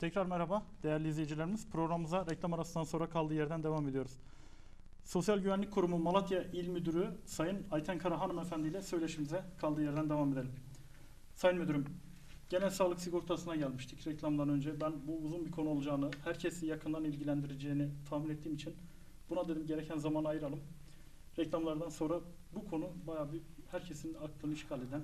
Tekrar merhaba değerli izleyicilerimiz. Programımıza reklam arasından sonra kaldığı yerden devam ediyoruz. Sosyal Güvenlik Kurumu Malatya İl Müdürü Sayın Ayten Kara Hanımefendi ile söyleşimize kaldığı yerden devam edelim. Sayın Müdürüm, genel sağlık sigortasına gelmiştik reklamdan önce. Ben bu uzun bir konu olacağını, herkesi yakından ilgilendireceğini tahmin ettiğim için buna dedim gereken zaman ayıralım. Reklamlardan sonra bu konu bayağı bir herkesin aklını işgal eden,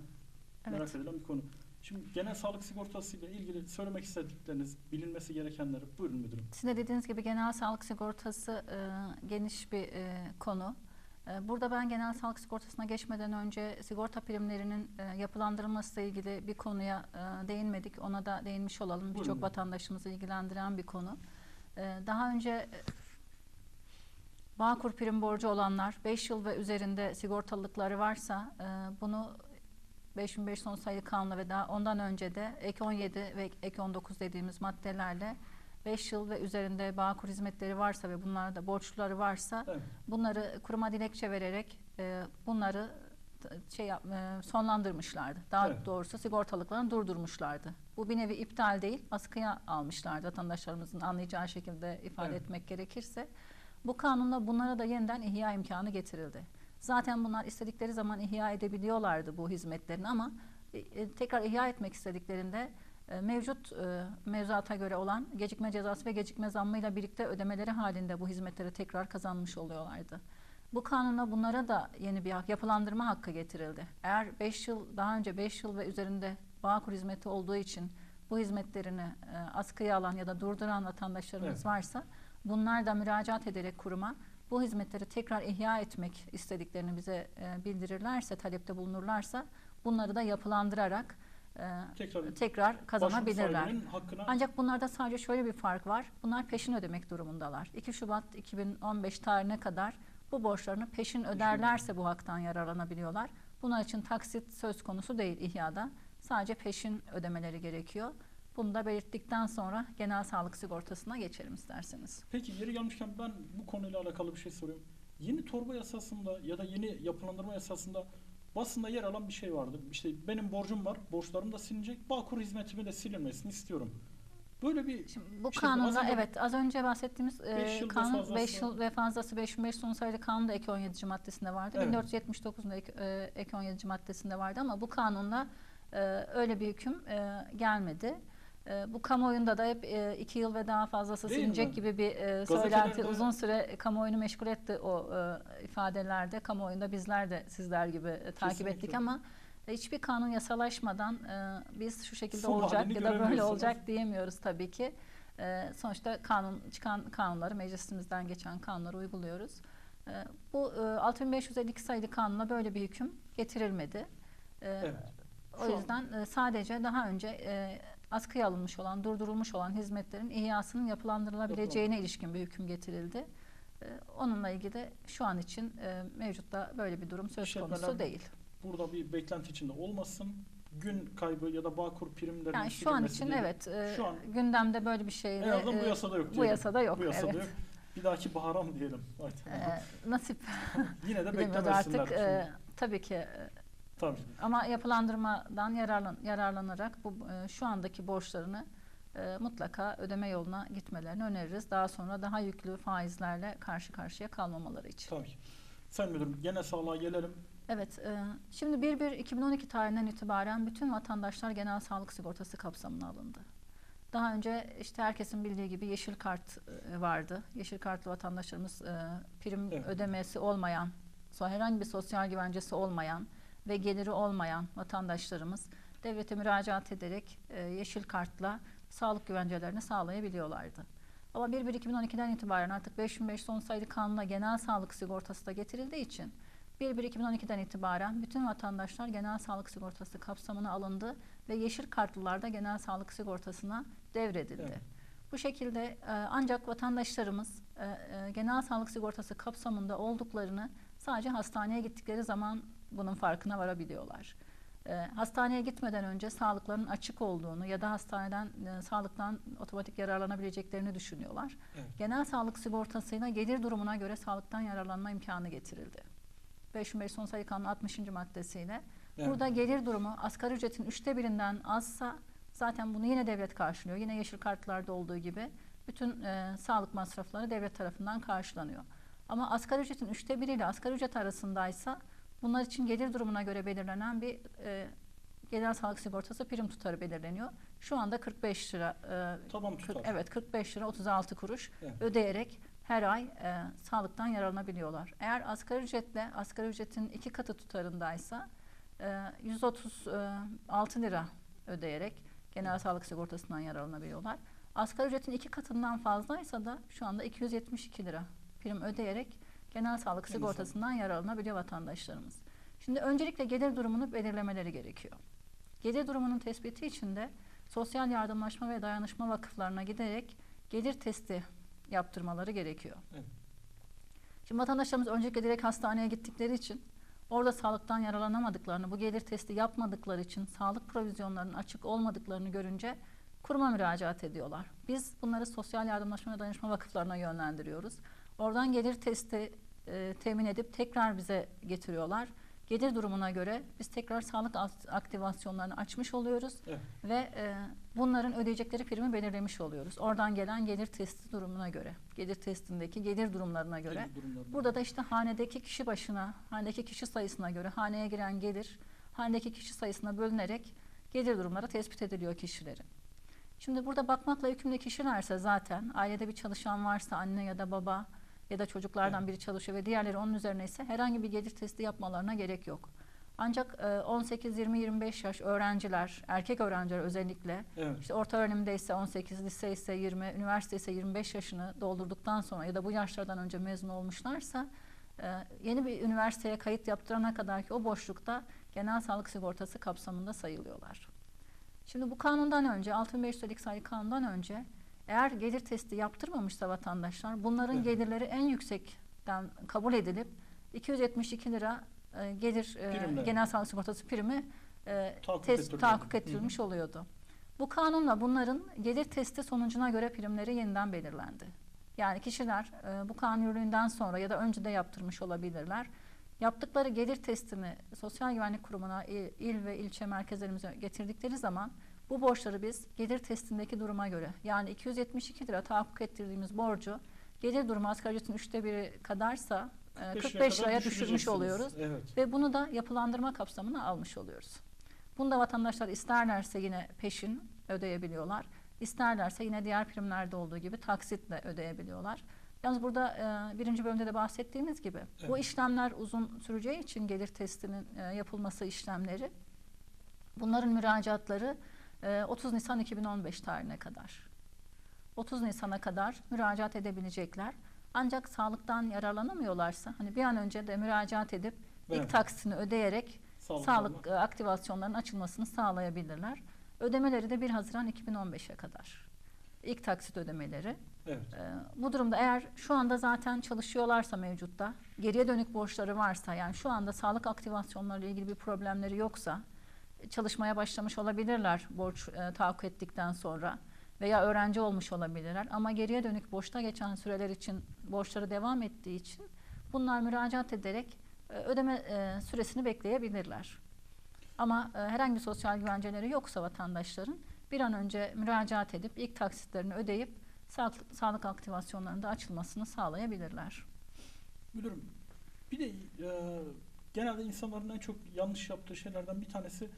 merak Evet. edilen bir konu. Şimdi genel sağlık sigortası ile ilgili söylemek istedikleriniz, bilinmesi gerekenleri buyurun müdürüm. Sizin de dediğiniz gibi genel sağlık sigortası e, geniş bir e, konu. E, burada ben genel sağlık sigortasına geçmeden önce sigorta primlerinin e, yapılandırılması ile ilgili bir konuya e, değinmedik. Ona da değinmiş olalım. Birçok vatandaşımızı ilgilendiren bir konu. E, daha önce e, Bağkur prim borcu olanlar 5 yıl ve üzerinde sigortalılıkları varsa e, bunu 5005 son sayılı kanunla ve daha ondan önce de ek 17 ve ek 19 dediğimiz maddelerle 5 yıl ve üzerinde Bağkur hizmetleri varsa ve bunlarda borçluları varsa Evet. bunları kuruma dilekçe vererek e, bunları şey yap- e, sonlandırmışlardı. Daha Evet. doğrusu sigortalıklarını durdurmuşlardı. Bu bir nevi iptal değil, askıya almışlardı vatandaşlarımızın anlayacağı şekilde ifade Evet. etmek gerekirse. Bu kanunla bunlara da yeniden ihya imkanı getirildi. Zaten bunlar istedikleri zaman ihya edebiliyorlardı bu hizmetlerini ama e, e, tekrar ihya etmek istediklerinde e, mevcut e, mevzuata göre olan gecikme cezası ve gecikme zammıyla birlikte ödemeleri halinde bu hizmetleri tekrar kazanmış oluyorlardı. Bu kanunla bunlara da yeni bir hak, yapılandırma hakkı getirildi. Eğer 5 yıl daha önce 5 yıl ve üzerinde Bağkur hizmeti olduğu için bu hizmetlerini e, askıya alan ya da durduran vatandaşlarımız Evet. varsa bunlar da müracaat ederek kuruma bu hizmetleri tekrar ihya etmek istediklerini bize e, bildirirlerse, talepte bulunurlarsa bunları da yapılandırarak e, Tekrar, tekrar kazanabilirler. hakkına Ancak bunlarda sadece şöyle bir fark var. Bunlar peşin ödemek durumundalar. 2 Şubat 2015 tarihine kadar bu borçlarını peşin öderlerse bu haktan yararlanabiliyorlar. Bunlar için taksit söz konusu değil ihyada. Sadece peşin ödemeleri gerekiyor. Bunu da belirttikten sonra genel sağlık sigortasına geçelim isterseniz. Peki yeri gelmişken ben bu konuyla alakalı bir şey soruyorum. Yeni torba yasasında ya da yeni yapılandırma yasasında basında yer alan bir şey vardı. İşte benim borcum var, borçlarım da silinecek. Bağkur hizmetimi de silinmesini istiyorum. Böyle bir Şimdi bu İşte kanunda aslında evet az önce bahsettiğimiz e, Beş kanun fazlası 5 yıl ve fazlası 5005 sonu sayılı kanun da ek 17. maddesinde vardı. Evet. 1479'un ek, e, ek 17. maddesinde vardı ama bu kanunla e, öyle bir hüküm e, gelmedi. E, bu kamuoyunda da hep 2 yıl ve daha fazlası Değil silinecek mi? gibi bir e, söylenti uzun süre kamuoyunu meşgul etti o e, ifadelerde. Kamuoyunda bizler de sizler gibi e, takip Kesinlikle. ettik ama hiçbir kanun yasalaşmadan e, biz şu şekilde Son olacak ya da böyle olacak diyemiyoruz tabii ki. Ee, sonuçta kanun çıkan kanunları meclisimizden geçen kanunları uyguluyoruz. Ee, bu e, 6552 sayılı kanunla böyle bir hüküm getirilmedi. Ee, Evet. O yüzden e, sadece daha önce e, askıya alınmış olan, durdurulmuş olan hizmetlerin ihyasının yapılandırılabileceğine ilişkin bir hüküm getirildi. Ee, onunla ilgili şu an için e, mevcutta böyle bir durum söz İşletmeler- konusu değil. burada bir beklenti içinde olmasın. Gün kaybı ya da Bağkur primlerinin Yani şu an için değil. evet e, Şu an- gündemde böyle bir şey En azından bu e, yasada yok bu diyelim. yasada yok. Bu yasada evet. yok. Bir dahaki bahara mı diyelim? Hanım? Ee, nasip Yine de beklemesinler. artık. e, tabii ki e, Tabii. ama yapılandırmadan yararlan, yararlanarak bu e, şu andaki borçlarını e, mutlaka ödeme yoluna gitmelerini öneririz. Daha sonra daha yüklü faizlerle karşı karşıya kalmamaları için. Tabii. Sayın Müdürüm gene sağlığa gelelim. Evet, e, şimdi 1-1-2012 tarihinden itibaren bütün vatandaşlar genel sağlık sigortası kapsamına alındı. Daha önce işte herkesin bildiği gibi yeşil kart e, vardı. Yeşil kartlı vatandaşlarımız e, prim Evet. ödemesi olmayan, herhangi bir sosyal güvencesi olmayan ve geliri olmayan vatandaşlarımız devlete müracaat ederek e, yeşil kartla sağlık güvencelerini sağlayabiliyorlardı. Ama 1-1-2012'den itibaren artık 5005 son sayılı kanuna genel sağlık sigortası da getirildiği için 1-1-2012'den itibaren bütün vatandaşlar genel sağlık sigortası kapsamına alındı ve yeşil kartlılar da genel sağlık sigortasına devredildi. Evet. Bu şekilde e, ancak vatandaşlarımız e, e, genel sağlık sigortası kapsamında olduklarını sadece hastaneye gittikleri zaman bunun farkına varabiliyorlar. E, hastaneye gitmeden önce sağlıklarının açık olduğunu ya da hastaneden e, sağlıktan otomatik yararlanabileceklerini düşünüyorlar. Evet. Genel sağlık sigortasıyla gelir durumuna göre sağlıktan yararlanma imkanı getirildi. 5005 son sayı kanunu 60. maddesiyle. Evet. Burada gelir durumu asgari ücretin üçte birinden azsa Zaten bunu yine devlet karşılıyor. Yine yeşil kartlarda olduğu gibi bütün e, sağlık masrafları devlet tarafından karşılanıyor. Ama asgari ücretin üçte biri ile asgari ücret arasındaysa bunlar için gelir durumuna göre belirlenen bir e, genel sağlık sigortası prim tutarı belirleniyor. Şu anda 45 lira e, kırk- tutar. evet 45 lira 36 kuruş Evet. ödeyerek her ay e, sağlıktan yararlanabiliyorlar. Eğer asgari ücretle asgari ücretin iki katı tutarındaysa e, 136 lira ödeyerek genel sağlık sigortasından yararlanabiliyorlar. Asgari ücretin iki katından fazlaysa da şu anda 272 lira prim ödeyerek genel sağlık sigortasından yararlanabiliyor vatandaşlarımız. Şimdi öncelikle gelir durumunu belirlemeleri gerekiyor. Gelir durumunun tespiti için de sosyal yardımlaşma ve dayanışma vakıflarına giderek gelir testi yaptırmaları gerekiyor. Evet. Şimdi vatandaşlarımız öncelikle direkt hastaneye gittikleri için orada sağlıktan yararlanamadıklarını, bu gelir testi yapmadıkları için sağlık provizyonlarının açık olmadıklarını görünce kuruma müracaat ediyorlar. Biz bunları sosyal yardımlaşma ve dayanışma vakıflarına yönlendiriyoruz. Oradan gelir testi e, temin edip tekrar bize getiriyorlar. Gelir durumuna göre biz tekrar sağlık akt- aktivasyonlarını açmış oluyoruz Evet. ve e, bunların ödeyecekleri primi belirlemiş oluyoruz. Oradan gelen gelir testi durumuna göre, gelir testindeki gelir durumlarına göre. Gelir durumlarında. Burada da işte hanedeki kişi başına, hanedeki kişi sayısına göre haneye giren gelir, hanedeki kişi sayısına bölünerek gelir durumları tespit ediliyor kişilerin. Şimdi burada bakmakla yükümlü kişilerse zaten ailede bir çalışan varsa anne ya da baba ya da çocuklardan Evet. biri çalışıyor ve diğerleri onun üzerine ise herhangi bir gelir testi yapmalarına gerek yok. Ancak e, 18, 20, 25 yaş öğrenciler, erkek öğrenciler özellikle Evet. işte orta öğrenimde ise 18, lise ise 20, üniversite ise 25 yaşını doldurduktan sonra ya da bu yaşlardan önce mezun olmuşlarsa e, yeni bir üniversiteye kayıt yaptırana kadar ki o boşlukta genel sağlık sigortası kapsamında sayılıyorlar. Şimdi bu kanundan önce 6500'lik sayı kanundan önce eğer gelir testi yaptırmamışsa vatandaşlar bunların Evet. gelirleri en yüksekten kabul edilip 272 lira e, gelir e, Primle. genel sağlık sigortası primi e, Tahakkuk test, tahakkuk Hı hı. ettirilmiş oluyordu. Bu kanunla bunların gelir testi sonucuna göre primleri yeniden belirlendi. Yani kişiler e, bu kanun yürürlüğünden sonra ya da önce de yaptırmış olabilirler. Yaptıkları gelir testini Sosyal Güvenlik Kurumu'na, il, il ve ilçe merkezlerimize getirdikleri zaman bu borçları biz gelir testindeki duruma göre yani 272 lira tahakkuk ettirdiğimiz borcu gelir durumu asgari ücretin üçte biri kadarsa e, 45 45 kadar liraya düşürmüş oluyoruz. Evet. Ve bunu da yapılandırma kapsamına almış oluyoruz. Bunu da vatandaşlar isterlerse yine peşin ödeyebiliyorlar. İsterlerse yine diğer primlerde olduğu gibi taksitle ödeyebiliyorlar. Yalnız burada e, birinci bölümde de bahsettiğimiz gibi bu Evet. işlemler uzun süreceği için gelir testinin e, yapılması işlemleri bunların müracaatları e, 30 Nisan 2015 tarihine kadar. 30 Nisan'a kadar müracaat edebilecekler. Ancak sağlıktan yararlanamıyorlarsa hani bir an önce de müracaat edip Evet. ilk taksini ödeyerek Sağlık sağlık e, aktivasyonlarının açılmasını sağlayabilirler. Ödemeleri de 1 Haziran 2015'e kadar. İlk taksit ödemeleri. Evet. Ee, bu durumda eğer şu anda zaten çalışıyorlarsa mevcutta, geriye dönük borçları varsa yani şu anda sağlık aktivasyonlarıyla ilgili bir problemleri yoksa çalışmaya başlamış olabilirler borç e, tahakkuk ettikten sonra veya öğrenci olmuş olabilirler ama geriye dönük borçta geçen süreler için borçları devam ettiği için bunlar müracaat ederek e, ödeme e, süresini bekleyebilirler. Ama e, herhangi bir sosyal güvenceleri yoksa vatandaşların bir an önce müracaat edip ilk taksitlerini ödeyip sağlık, sağlık aktivasyonlarında açılmasını sağlayabilirler. Müdürüm bir de e, genelde insanların en çok yanlış yaptığı şeylerden bir tanesi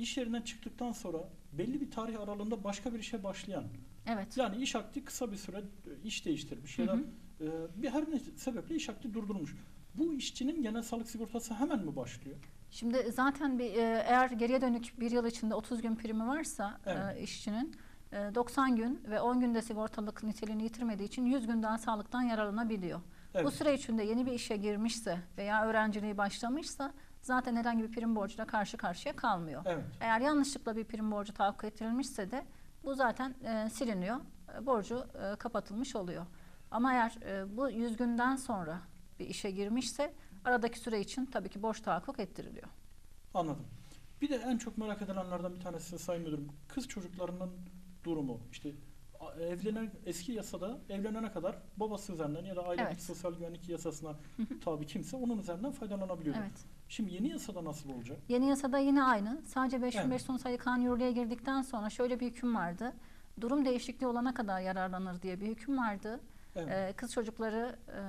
iş yerinden çıktıktan sonra belli bir tarih aralığında başka bir işe başlayan. Evet. Yani iş akdi kısa bir süre e, iş değiştirmiş ya da e, bir her ne sebeple iş akdi durdurmuş. Bu işçinin genel sağlık sigortası hemen mi başlıyor? Şimdi zaten bir e, eğer geriye dönük bir yıl içinde 30 gün primi varsa Evet. e, işçinin e, 90 gün ve 10 günde sigortalık niteliğini yitirmediği için 100 günden sağlıktan yararlanabiliyor. Evet. Bu süre içinde yeni bir işe girmişse veya öğrenciliği başlamışsa zaten herhangi bir prim borcuyla karşı karşıya kalmıyor. Evet. Eğer yanlışlıkla bir prim borcu tahakkuk ettirilmişse de bu zaten e, siliniyor. E, borcu e, kapatılmış oluyor. Ama eğer e, bu 100 günden sonra bir işe girmişse aradaki süre için tabii ki borç tahakkuk ettiriliyor. Anladım. Bir de en çok merak edilenlerden bir tanesi Sayın Müdürüm. Kız çocuklarının durumu. İşte evlenen eski yasada evlenene kadar babası üzerinden ya da ailelik Evet. sosyal güvenlik yasasına tabi kimse onun üzerinden faydalanabiliyor. Evet. Şimdi yeni yasada nasıl olacak? Yeni yasada yine aynı. Sadece 5500 son sayılı kanun yürürlüğe girdikten sonra şöyle bir hüküm vardı. Durum değişikliği olana kadar yararlanır diye bir hüküm vardı. Evet. Ee, kız çocukları e,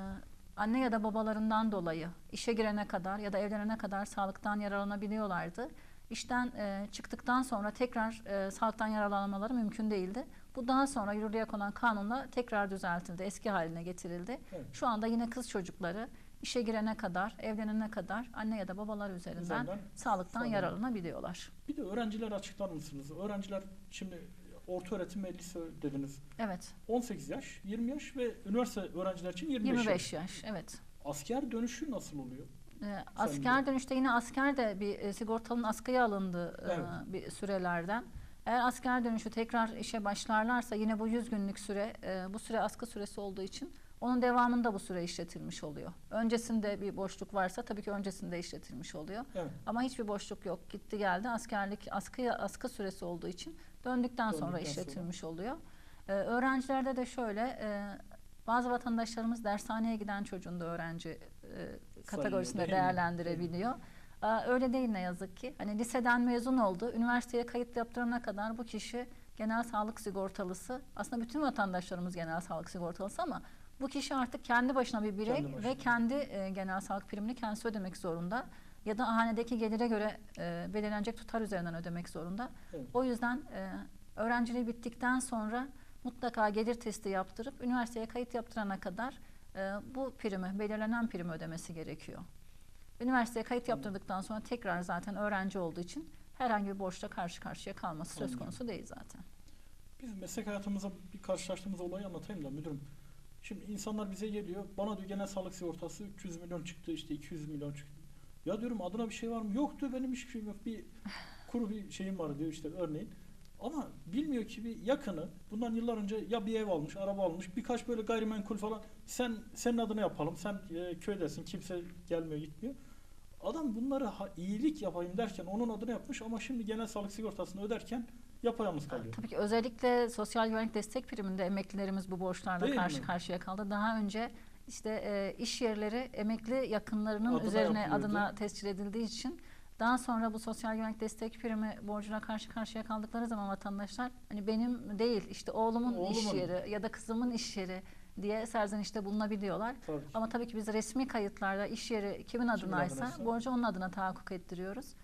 anne ya da babalarından dolayı işe girene kadar ya da evlenene kadar sağlıktan yararlanabiliyorlardı. İşten e, çıktıktan sonra tekrar e, sağlıktan yararlanmaları mümkün değildi. Bu daha sonra yürürlüğe konan kanunla tekrar düzeltildi, eski haline getirildi. Evet. Şu anda yine kız çocukları işe girene kadar, evlenene kadar anne ya da babalar üzerinden Üzerinden sağlıktan sağlık. yararlanabiliyorlar. Bir de öğrenciler açıklar mısınız? Öğrenciler şimdi orta öğretim ve lise dediniz. Evet. 18 yaş, 20 yaş ve üniversite öğrenciler için 25, 25 yaş. yaş. Evet. Asker dönüşü nasıl oluyor? Ee, asker dönüşte yine asker de bir e, sigortalının askıya alındığı e, Evet. bir sürelerden. Eğer asker dönüşü tekrar işe başlarlarsa yine bu 100 günlük süre e, bu süre askı süresi olduğu için onun devamında bu süre işletilmiş oluyor. Öncesinde bir boşluk varsa tabii ki öncesinde işletilmiş oluyor. Evet. Ama hiçbir boşluk yok. Gitti geldi askerlik askıya askı süresi olduğu için döndükten sonra Döndükten işletilmiş oluyor. Ee, öğrencilerde de şöyle e, bazı vatandaşlarımız dershaneye giden çocuğunu da öğrenci e, kategorisinde mi? değerlendirebiliyor. Aa, öyle değil ne yazık ki. Hani liseden mezun oldu, üniversiteye kayıt yaptırana kadar bu kişi genel sağlık sigortalısı. Aslında bütün vatandaşlarımız genel sağlık sigortalısı ama bu kişi artık kendi başına bir birey Kendi başına. ve kendi e, genel sağlık primini kendisi ödemek zorunda. Ya da hanedeki gelire göre e, belirlenecek tutar üzerinden ödemek zorunda. Evet. O yüzden e, öğrenciliği bittikten sonra mutlaka gelir testi yaptırıp üniversiteye kayıt yaptırana kadar e, bu primi, belirlenen primi ödemesi gerekiyor. Üniversiteye kayıt Tamam. yaptırdıktan sonra tekrar zaten öğrenci olduğu için herhangi bir borçla karşı karşıya kalması söz konusu değil zaten. Biz meslek hayatımızda bir karşılaştığımız olayı anlatayım da müdürüm. Şimdi insanlar bize geliyor. Bana diyor genel sağlık sigortası 300 milyon çıktı işte 200 milyon çıktı. Ya diyorum adına bir şey var mı? Yok diyor benim hiçbir şeyim yok. Bir kuru bir şeyim var diyor işte örneğin. Ama bilmiyor ki bir yakını bundan yıllar önce ya bir ev almış, araba almış, birkaç böyle gayrimenkul falan. Sen senin adına yapalım. Sen e, köydesin. Kimse gelmiyor, gitmiyor. Adam bunları ha- iyilik yapayım derken onun adına yapmış ama şimdi genel sağlık sigortasını öderken yapayalnız kalıyor. Tabii ki özellikle sosyal güvenlik destek priminde emeklilerimiz bu borçlarla Değil karşı mi? karşıya kaldı. Daha önce işte e, iş yerleri emekli yakınlarının Adına üzerine yapılıyordu. adına tescil edildiği için daha sonra bu sosyal güvenlik destek primi borcuna karşı karşıya kaldıkları zaman vatandaşlar hani benim değil işte oğlumun, iş Oğlumun. yeri ya da kızımın iş yeri diye serzenişte bulunabiliyorlar. Tabii. Ama tabii ki biz resmi kayıtlarda iş yeri kimin adınaysa adınaysa? borcu onun adına tahakkuk ettiriyoruz.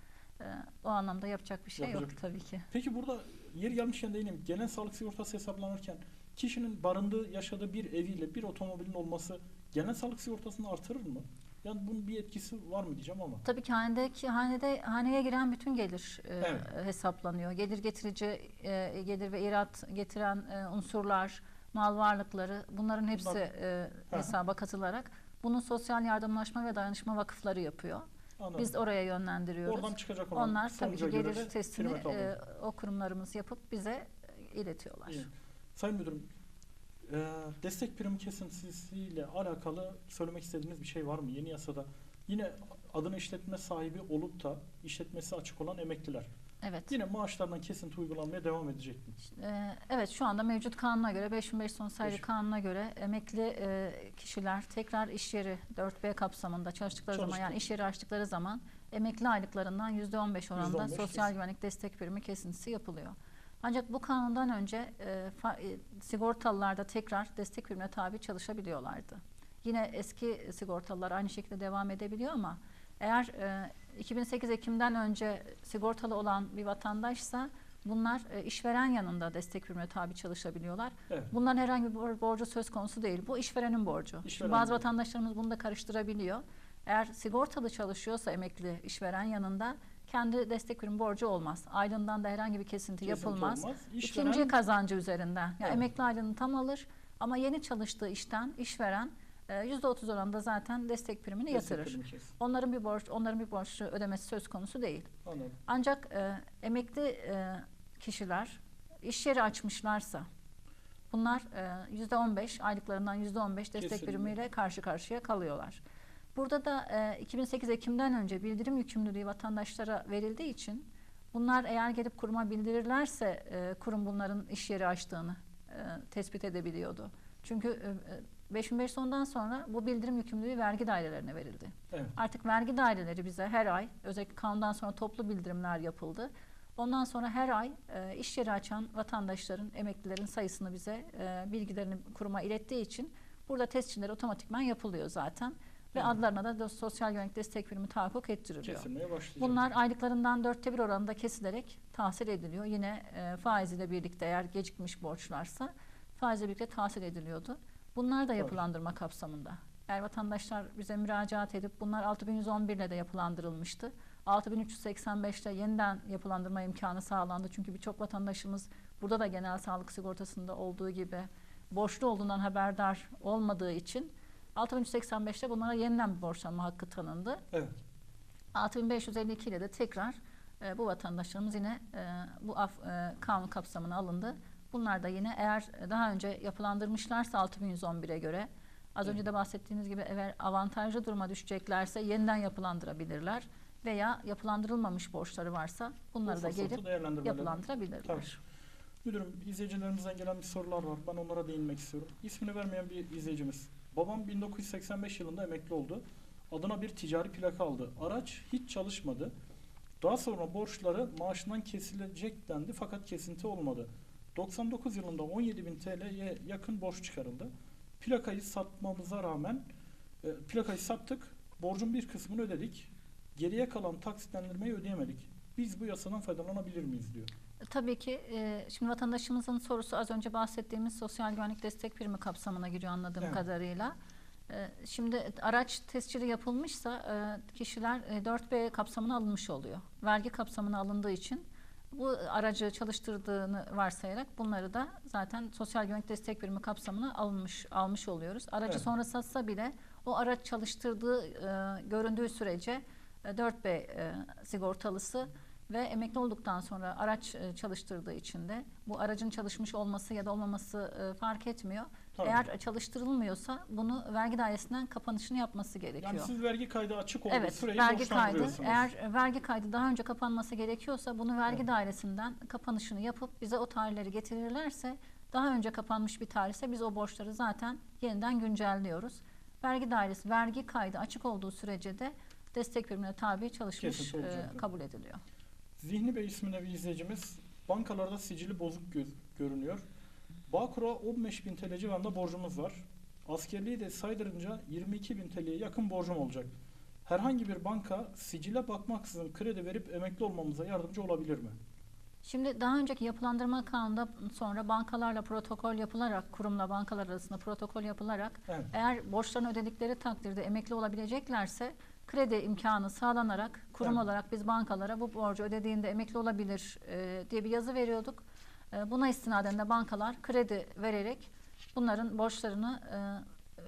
E, o anlamda yapacak bir şey Yapacak yok tabii ki. Peki burada yer gelmişken değinim. Genel sağlık sigortası hesaplanırken kişinin barındığı, yaşadığı bir eviyle bir otomobilin olması genel sağlık sigortasını artırır mı? Yani bunun bir etkisi var mı diyeceğim ama. Tabii ki hanedeki hanede haneye giren bütün gelir e, Evet. hesaplanıyor. Gelir getirici e, gelir ve irat getiren e, unsurlar, mal varlıkları bunların hepsi Bunlar- e, hesaba katılarak bunu sosyal yardımlaşma ve dayanışma vakıfları yapıyor. Anladım. Biz oraya yönlendiriyoruz. Oradan çıkacak olan Onlar tabii ki gelir testini e, o kurumlarımız yapıp bize e, iletiyorlar. İyi. Sayın Müdürüm, e, destek primi kesintisiyle alakalı söylemek istediğiniz bir şey var mı yeni yasada? Yine adına işletme sahibi olup da işletmesi açık olan emekliler. Evet. Yine maaşlardan kesinti uygulanmaya devam edecek mi? Ee, Evet şu anda mevcut kanuna göre 5500 son sayılı Beş- kanuna göre emekli e, kişiler tekrar iş yeri 4B kapsamında çalıştıkları zaman Çalıştı. yani iş yeri açtıkları zaman emekli aylıklarından %15 oranında %15 sosyal kesin. güvenlik destek primi kesintisi yapılıyor. Ancak bu kanundan önce e, fa- e, sigortalılar da tekrar destek primine tabi çalışabiliyorlardı. Yine eski sigortalılar aynı şekilde devam edebiliyor ama eğer e, 2008 Ekim'den önce sigortalı olan bir vatandaşsa bunlar e, işveren yanında destek primine tabi çalışabiliyorlar. Evet. Bunların herhangi bir bor- borcu söz konusu değil. Bu işverenin borcu. İşveren Bazı borcu. vatandaşlarımız bunu da karıştırabiliyor. Eğer sigortalı çalışıyorsa emekli işveren yanında kendi destek primi borcu olmaz. Aylığından da herhangi bir kesinti, Kesinti yapılmaz. olmaz. İkinci İşveren- kazancı üzerinden. Yani Evet. emekli aylığını tam alır ama yeni çalıştığı işten işveren %30 oranında zaten destek primini destek yatırır. primi kesin. Onların bir borç, onların bir borç ödemesi söz konusu değil. Anladım. Ancak e, emekli e, kişiler iş yeri açmışlarsa bunlar e, yüzde 15 aylıklarından yüzde 15 destek Kesinlikle. primiyle karşı karşıya kalıyorlar. Burada da e, 2008 Ekim'den önce bildirim yükümlülüğü vatandaşlara verildiği için bunlar eğer gelip kuruma bildirirlerse e, kurum bunların iş yeri açtığını e, tespit edebiliyordu. Çünkü e, e, 5500 ondan sonra bu bildirim yükümlülüğü vergi dairelerine verildi. Evet. Artık vergi daireleri bize her ay özellikle kanundan sonra toplu bildirimler yapıldı. Ondan sonra her ay e, iş yeri açan vatandaşların, emeklilerin sayısını bize e, bilgilerini kuruma ilettiği için burada tesciller otomatikman yapılıyor zaten. Ve Evet. adlarına da sosyal güvenlik destek birimi tahakkuk ettiriliyor. Bunlar aylıklarından dörtte bir oranında kesilerek tahsil ediliyor. Yine e, faiziyle birlikte eğer gecikmiş borçlarsa faizle birlikte tahsil ediliyordu. Bunlar da yapılandırma kapsamında. Eğer vatandaşlar bize müracaat edip bunlar 6111 ile de yapılandırılmıştı. 6385'te yeniden yapılandırma imkanı sağlandı. Çünkü birçok vatandaşımız burada da genel sağlık sigortasında olduğu gibi borçlu olduğundan haberdar olmadığı için 6385'te bunlara yeniden bir borçlanma hakkı tanındı. Evet. 6552 ile de tekrar e, bu vatandaşlarımız yine e, bu af, e, kanun kapsamına alındı. Bunlar da yine eğer daha önce yapılandırmışlarsa 6111'e göre az önce de bahsettiğiniz gibi eğer avantajlı duruma düşeceklerse yeniden yapılandırabilirler veya yapılandırılmamış borçları varsa bunları Bu da gelip yapılandırabilirler. Tabii. Müdürüm izleyicilerimizden gelen bir sorular var. Ben onlara değinmek istiyorum. İsmini vermeyen bir izleyicimiz. Babam 1985 yılında emekli oldu. Adına bir ticari plaka aldı. Araç hiç çalışmadı. Daha sonra borçları maaşından kesilecek dendi fakat kesinti olmadı. 99 yılında 17.000 TL'ye yakın borç çıkarıldı. Plakayı satmamıza rağmen e, plakayı sattık. Borcun bir kısmını ödedik. Geriye kalan taksitlendirmeyi ödeyemedik. Biz bu yasadan faydalanabilir miyiz diyor. Tabii ki e, şimdi vatandaşımızın sorusu az önce bahsettiğimiz sosyal güvenlik destek primi kapsamına giriyor anladığım Evet. kadarıyla. E, Şimdi araç tescili yapılmışsa e, kişiler e, 4B kapsamına alınmış oluyor. Vergi kapsamına alındığı için bu aracı çalıştırdığını varsayarak bunları da zaten sosyal güvenlik destek primi kapsamına alınmış almış oluyoruz. Aracı Evet. sonra satsa bile o araç çalıştırdığı e, göründüğü sürece e, 4B e, sigortalısı ve emekli olduktan sonra araç e, çalıştırdığı için de bu aracın çalışmış olması ya da olmaması e, fark etmiyor. Tabii. Eğer çalıştırılmıyorsa bunu vergi dairesinden kapanışını yapması gerekiyor. Yani siz vergi kaydı açık olduğu Evet, süreyi vergi kaydı. Eğer vergi kaydı daha önce kapanması gerekiyorsa bunu vergi Evet. dairesinden kapanışını yapıp bize o tarihleri getirirlerse daha önce kapanmış bir tarihse biz o borçları zaten yeniden güncelliyoruz. Vergi dairesi vergi kaydı açık olduğu sürece de destek primine tabi çalışmış e, kabul ediliyor. Zihni Bey isminde bir izleyicimiz bankalarda sicili bozuk gö- görünüyor. Bağkur'a 15.000 TL civarında borcumuz var. Askerliği de saydırınca 22.000 TL'ye yakın borcum olacak. Herhangi bir banka sicile bakmaksızın kredi verip emekli olmamıza yardımcı olabilir mi? Şimdi daha önceki yapılandırma kanunda sonra bankalarla protokol yapılarak, kurumla bankalar arasında protokol yapılarak Evet. eğer borçlarını ödedikleri takdirde emekli olabileceklerse kredi imkanı sağlanarak kurum Evet. olarak biz bankalara bu borcu ödediğinde emekli olabilir e, diye bir yazı veriyorduk. E, buna istinaden de bankalar kredi vererek bunların borçlarını e,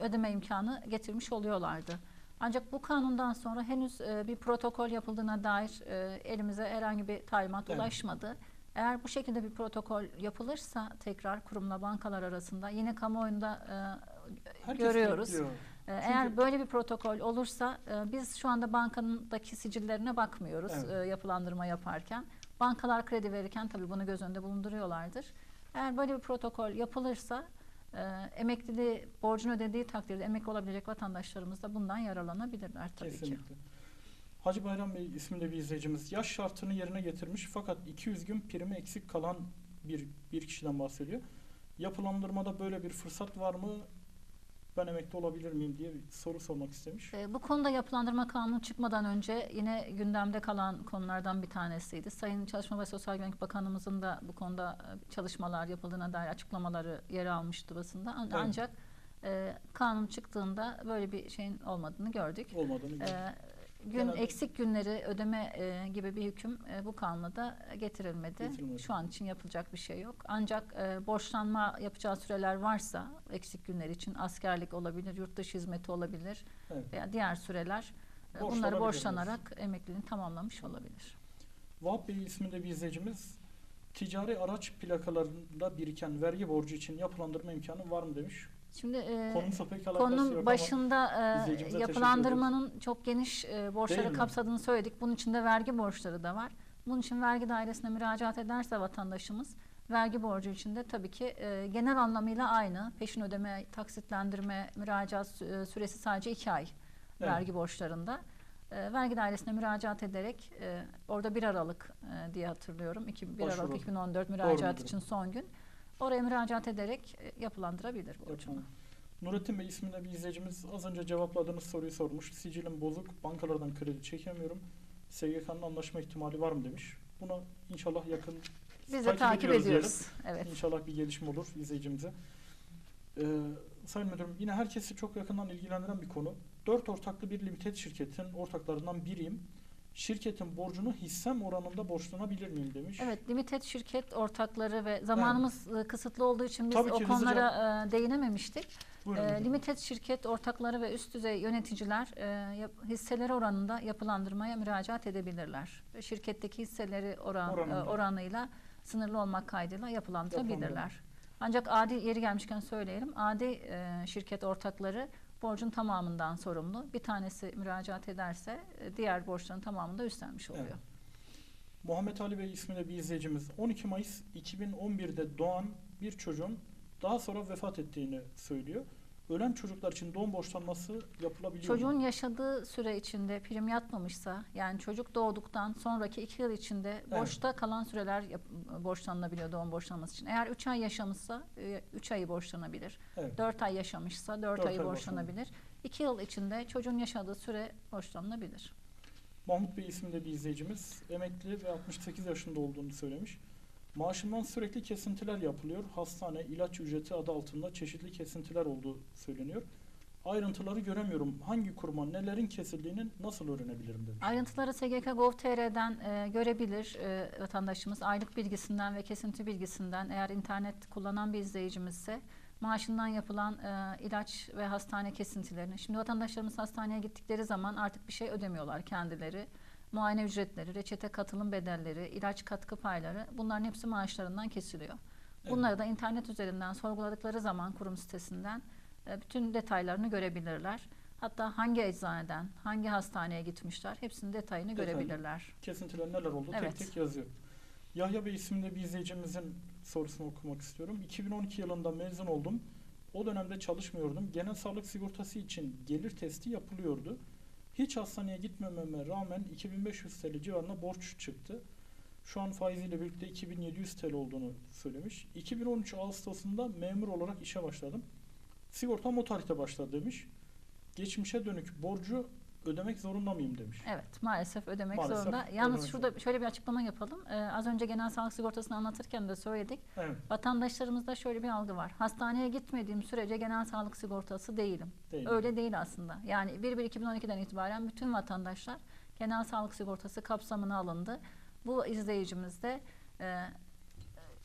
ödeme imkanı getirmiş oluyorlardı. Ancak bu kanundan sonra henüz e, bir protokol yapıldığına dair e, elimize herhangi bir talimat Evet. ulaşmadı. Eğer bu şekilde bir protokol yapılırsa tekrar kurumla bankalar arasında yine kamuoyunda Herkes görüyoruz. bekliyor. Ee, Eğer böyle bir protokol olursa biz şu anda bankanındaki sicillerine bakmıyoruz Evet. yapılandırma yaparken. Bankalar kredi verirken tabii bunu göz önünde bulunduruyorlardır. Eğer böyle bir protokol yapılırsa e, emekliliği borcunu ödediği takdirde emekli olabilecek vatandaşlarımız da bundan yararlanabilirler tabii ki. Kesinlikle. Hacı Bayram Bey isminde bir izleyicimiz yaş şartını yerine getirmiş fakat 200 gün primi eksik kalan bir, bir kişiden bahsediyor. Yapılandırmada böyle bir fırsat var mı? Ben emekli olabilir miyim diye bir soru sormak istemiş. E, Bu konuda yapılandırma kanunu çıkmadan önce yine gündemde kalan konulardan bir tanesiydi. Sayın Çalışma ve Sosyal Güvenlik Bakanımızın da bu konuda e, çalışmalar yapıldığına dair açıklamaları yer almıştı basında. An- Evet. Ancak e, kanun çıktığında böyle bir şeyin olmadığını gördük. Olmadığını E, görüyorum. Gün Genelde- eksik günleri ödeme e, gibi bir hüküm e, bu kanuna da getirilmedi. Getirilmedi. Şu an için yapılacak bir şey yok. Ancak e, borçlanma yapacağı süreler varsa eksik günler için askerlik olabilir, yurt dışı hizmeti olabilir Evet. veya diğer süreler e, bunları borçlanarak emekliliğini tamamlamış olabilir. Vahap Bey isminde bir izleyicimiz ticari araç plakalarında biriken vergi borcu için yapılandırma imkanı var mı demiş. Şimdi e, konunun başında e, yapılandırmanın çok geniş e, borçları Değil mi? kapsadığını söyledik. Bunun içinde vergi borçları da var. Bunun için vergi dairesine müracaat ederse vatandaşımız Vergi borcu için de tabii ki e, genel anlamıyla aynı. Peşin ödeme, taksitlendirme, müracaat e, süresi sadece iki ay Evet. vergi borçlarında. E, vergi dairesine müracaat ederek e, orada 1 Aralık e, diye hatırlıyorum. 2, 1 Başvuru. Aralık 2014 müracaat müdürüm. için son gün. Oraya müracaat ederek e, yapılandırabilir borcunu. Nurettin Bey isminde bir izleyicimiz az önce cevapladığınız soruyu sormuş. Sicilim bozuk, bankalardan kredi çekemiyorum. SGK'nın anlaşma ihtimali var mı demiş. Buna inşallah yakın Biz de takip ediyoruz ediyoruz. Evet. İnşallah bir gelişme olur izleyicimize. Ee, Sayın Müdürüm yine herkesi çok yakından ilgilendiren bir konu. Dört ortaklı bir limited şirketin ortaklarından biriyim. Şirketin borcunu hissem oranında borçlanabilir miyim demiş. Evet, limited şirket ortakları ve zamanımız e, kısıtlı olduğu için biz Tabii o konulara e, değinememiştik. Buyurun E, limited şirket ortakları ve üst düzey yöneticiler e, hisseleri oranında yapılandırmaya müracaat edebilirler. Şirketteki hisseleri oran, Oranında. e, oranıyla sınırlı olmak kaydıyla yapılandırabilirler. Yapılandırılır. Ancak adi yeri gelmişken söyleyelim. Adi e, şirket ortakları borcun tamamından sorumlu. Bir tanesi müracaat ederse e, diğer borçların tamamını da üstlenmiş oluyor. Evet. Muhammed Ali Bey isminde bir izleyicimiz 12 Mayıs 2011'de doğan bir çocuğun daha sonra vefat ettiğini söylüyor. Ölen çocuklar için doğum borçlanması yapılabiliyor mu? Çocuğun yaşadığı süre içinde prim yatmamışsa yani çocuk doğduktan sonraki iki yıl içinde Evet. borçta kalan süreler borçlanılabiliyor doğum borçlanması için. Eğer 3 ay yaşamışsa 3 ayı borçlanabilir. Evet. 4 ay yaşamışsa 4 Dört ayı ay borçlanabilir. 2 yıl içinde çocuğun yaşadığı süre borçlanılabilir. Mahmut Bey isminde bir izleyicimiz emekli ve 68 yaşında olduğunu söylemiş. Maaşından sürekli kesintiler yapılıyor. Hastane, ilaç ücreti adı altında çeşitli kesintiler olduğu söyleniyor. Ayrıntıları göremiyorum. Hangi kuruma nelerin kesildiğini nasıl öğrenebilirim demiş. Ayrıntıları SGK Gov.tr'den e, görebilir e, vatandaşımız. Aylık bilgisinden ve kesinti bilgisinden eğer internet kullanan bir izleyicimizse maaşından yapılan e, ilaç ve hastane kesintilerini. Şimdi vatandaşlarımız hastaneye gittikleri zaman artık bir şey ödemiyorlar kendileri. Muayene ücretleri, reçete katılım bedelleri, ilaç katkı payları bunların hepsi maaşlarından kesiliyor. Evet. Bunları da internet üzerinden sorguladıkları zaman kurum sitesinden e, bütün detaylarını görebilirler. Hatta hangi eczaneden, hangi hastaneye gitmişler hepsinin detayını Detaylı. görebilirler. Kesintiler neler oldu Evet. tek tek yazıyor. Yahya Bey isminde bir izleyicimizin sorusunu okumak istiyorum. 2012 yılında mezun oldum. O dönemde çalışmıyordum. Genel sağlık sigortası için gelir testi yapılıyordu. Hiç hastaneye gitmememe rağmen 2500 TL civarında borç çıktı. Şu an faiziyle birlikte 2700 TL olduğunu söylemiş. 2013 Ağustos'unda memur olarak işe başladım. Sigortam o tarihte başladı demiş. Geçmişe dönük borcu ödemek zorunda mıyım demiş. Evet maalesef ödemek Maalesef zorunda. ödemek Yalnız zorunda. şurada şöyle bir açıklama yapalım. Ee, az önce genel sağlık sigortasını anlatırken de söyledik. Evet, Vatandaşlarımızda şöyle bir algı var. Hastaneye gitmediğim sürece genel sağlık sigortası değilim. değil. Öyle değil aslında. Yani 1-1-2012'den itibaren bütün vatandaşlar genel sağlık sigortası kapsamına alındı. Bu izleyicimiz de e,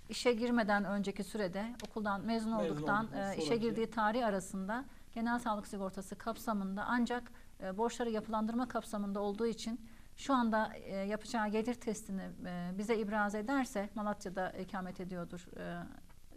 işe girmeden önceki sürede okuldan mezun Mezun olduktan e, işe sonraki- girdiği tarih arasında genel sağlık sigortası kapsamında ancak e, borçları yapılandırma kapsamında olduğu için şu anda e, yapacağı gelir testini e, bize ibraz ederse Malatya'da ikamet ediyordur e,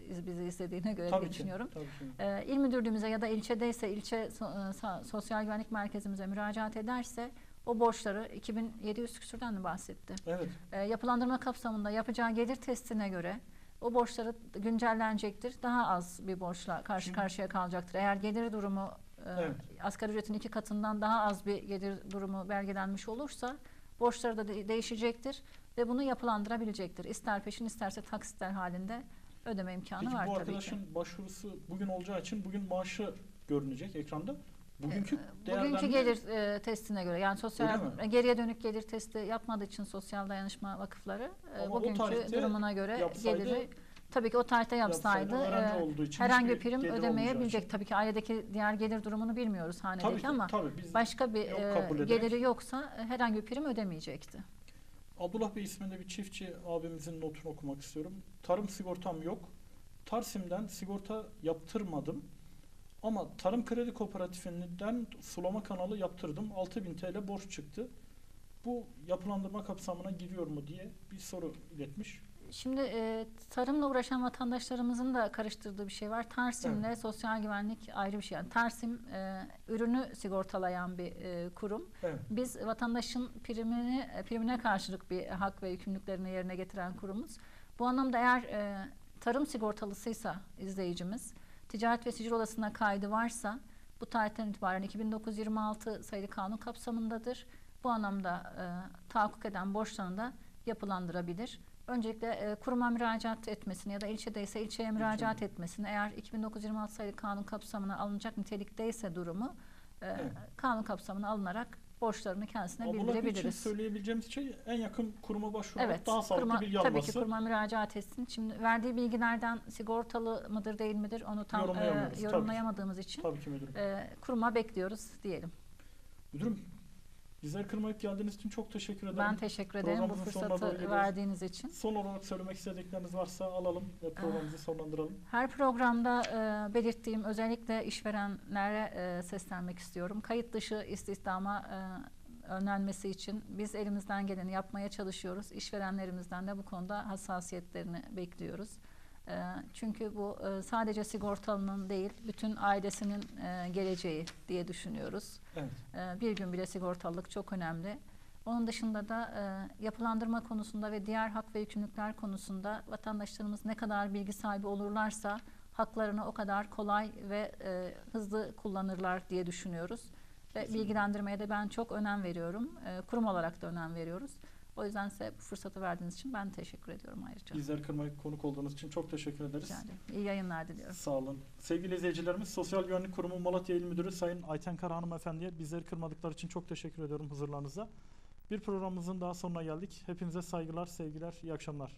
iz- bizi istediğine göre Tabii diye ki. düşünüyorum. Tabii ki. E, il müdürlüğümüze ya da ilçedeyse ilçe so- e, sosyal güvenlik merkezimize müracaat ederse o borçları 2700 küsürden mi bahsetti? Evet. E, yapılandırma kapsamında yapacağı gelir testine göre o borçları güncellenecektir. Daha az bir borçla karşı Şimdi- karşıya kalacaktır. Eğer gelir durumu Evet. asgari ücretin iki katından daha az bir gelir durumu belgelenmiş olursa borçları da de- değişecektir ve bunu yapılandırabilecektir. İster peşin isterse taksitler halinde ödeme imkanı Peki var bu tabii ki. arkadaşın başvurusu bugün olacağı için bugün maaşı görünecek ekranda. Bugünkü Bugünkü değerlendirme gelir e, testine göre yani sosyal e, geriye dönük gelir testi yapmadığı için sosyal dayanışma vakıfları e, bugünkü durumuna göre geliri tabii ki o tarihte yapsaydı, e, herhangi bir prim ödemeyebilecek. Tabii ki ailedeki diğer gelir durumunu bilmiyoruz hanedeki Tabii ki, ama tabii biz başka bir e, geliri yoksa e, herhangi bir prim ödemeyecekti. Abdullah Bey isminde bir çiftçi abimizin notunu okumak istiyorum. Tarım sigortam yok. Tarsim'den sigorta yaptırmadım. Ama Tarım Kredi Kooperatifinden sulama kanalı yaptırdım. 6000 TL borç çıktı. Bu yapılandırma kapsamına giriyor mu diye bir soru iletmiş. Şimdi e, tarımla uğraşan vatandaşlarımızın da karıştırdığı bir şey var. Tarsim'le sosyal güvenlik ayrı bir şey. Yani Tarsim e, ürünü sigortalayan bir e, kurum. Evet. Biz vatandaşın primini e, primine karşılık bir hak ve yükümlülüklerini yerine getiren kurumuz. Bu anlamda eğer e, tarım sigortalısıysa izleyicimiz, ticaret ve sicil odasına kaydı varsa bu tarihten itibaren 2926 sayılı kanun kapsamındadır. Bu anlamda e, tahakkuk eden borçlarını da yapılandırabilir. Öncelikle e, kuruma müracaat etmesini ya da ilçedeyse ilçeye müracaat etmesini eğer 2926 sayılı kanun kapsamına alınacak nitelikteyse durumu e, Evet. kanun kapsamına alınarak borçlarını kendisine Ama bildirebiliriz. söyleyebileceğimiz şey en yakın kuruma başvurarak Evet, daha sağlıklı kuruma, bilgi tabii alması. ki kuruma müracaat etsin. Şimdi verdiği bilgilerden sigortalı mıdır değil midir onu tam e, tabii yorumlayamadığımız için Tabii ki müdürüm. e, kuruma bekliyoruz diyelim. Müdürüm, bizleri kırmayıp geldiğiniz için çok teşekkür ederim. Ben teşekkür ederim bu fırsatı verdiğiniz için. Son olarak söylemek istedikleriniz varsa alalım ve programımızı sonlandıralım. Her programda e, belirttiğim özellikle işverenlere e, seslenmek istiyorum. Kayıt dışı istihdama e, önlenmesi için biz elimizden geleni yapmaya çalışıyoruz. İşverenlerimizden de bu konuda hassasiyetlerini bekliyoruz. E, çünkü bu e, sadece sigortalının değil, bütün ailesinin e, geleceği diye düşünüyoruz. Evet. E, bir gün bile sigortalılık çok önemli. Onun dışında da e, yapılandırma konusunda ve diğer hak ve yükümlülükler konusunda vatandaşlarımız ne kadar bilgi sahibi olurlarsa haklarını o kadar kolay ve hızlı kullanırlar diye düşünüyoruz. Ve bilgilendirmeye de ben çok önem veriyorum. Kurum olarak da önem veriyoruz. O yüzden size bu fırsatı verdiğiniz için ben teşekkür ediyorum ayrıca. Bizleri kırmayıp konuk olduğunuz için çok teşekkür ederiz. Ederim. İyi yayınlar diliyorum. Sağ olun. Sevgili izleyicilerimiz, Sosyal Güvenlik Kurumu Malatya İl Müdürü Sayın Ayten Kara Hanımefendi'ye bizleri kırmadıkları için çok teşekkür ediyorum huzurlarınıza. Bir programımızın daha sonuna geldik. Hepinize saygılar, sevgiler, iyi akşamlar.